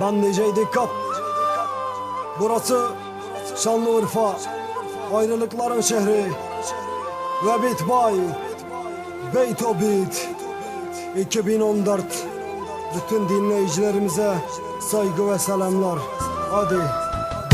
Ben DJ Dikkat Burası Şanlıurfa Ayrılıkların şehri. Ve Beat Bay Beyto Beat 2014 Bütün dinleyicilerimize saygı ve selamlar. Hadi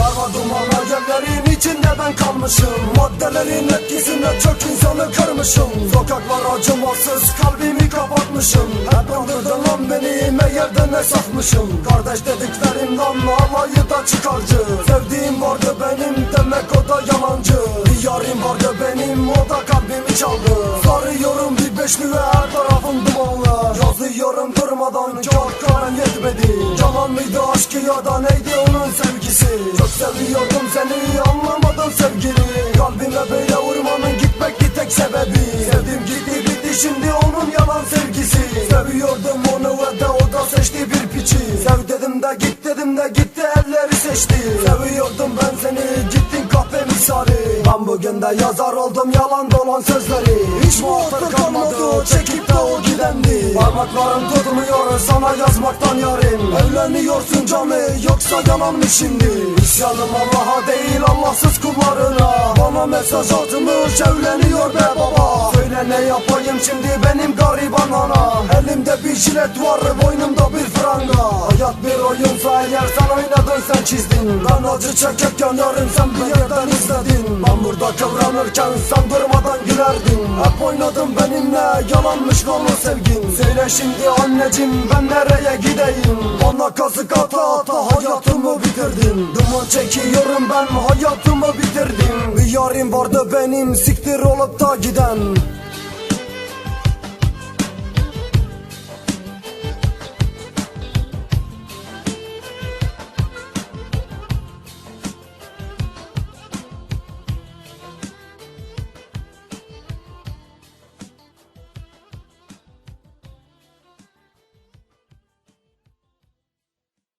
Darma duman hayallerin içinde ben kalmışım. Maddelerin etkisinde çok insanı kırmışım. Sokaklar acımasız kalbimi kapatmışım. Hep öldürdün lan beni meğerde ne satmışım Kardeş dediklerimden alayı da çıkarcı. Sevdiğim vardı benim demek o da yalancı. Bir yarim vardı benim o da kalbimi çaldı. Sarıyorum bir beşlüğe her tarafım dumanlı. Yazıyorum durmadan kağıt kalem yetmedi Yalan mıydı aşkı ya da neydi onun sevgisi? Çok seviyordum seni anlamadım sevgili Kalbime böyle vurmanın gitmekti tek sebebi. Sevdim gitti bitti şimdi onun yalan sevgisi. Seviyordum onu ve de o da seçti bir piçi. Sev dedim de git dedim de gitti elleri seçti. Seviyordum ben seni gittin kahve misali. Ben bugün de yazar oldum yalan dolan sözleri. Hiç muhatır kalmadı çekip de o gidendi Parmaklarım tutmuyor sana yazmaktan yarim. Evleniyorsun canı yoksa yalan mı şimdi? İsyanım Allah'a değil Allahsız kullarına. Bana mesaj atmış evleniyor be baba. Söyle ne yapayım şimdi benim gariban ana Elimde bir jilet var boynumda bir franga. Hayat bir oyunsa eğer sen oynadın sen çizdin. Ben acı çekip yanarım sen bir yerden izledin. Ben burada kıvranırken sen durmadan gülerdin. Hep oynadın benimle yalanmış lan o sevgin. Söyle şimdi anneciğim ben nereye gideyim? Bana kazık ata ata hayatımı bitirdin. Duman çekiyorum ben hayatımı bitirdim. Bir yarim vardı benim siktir olup da giden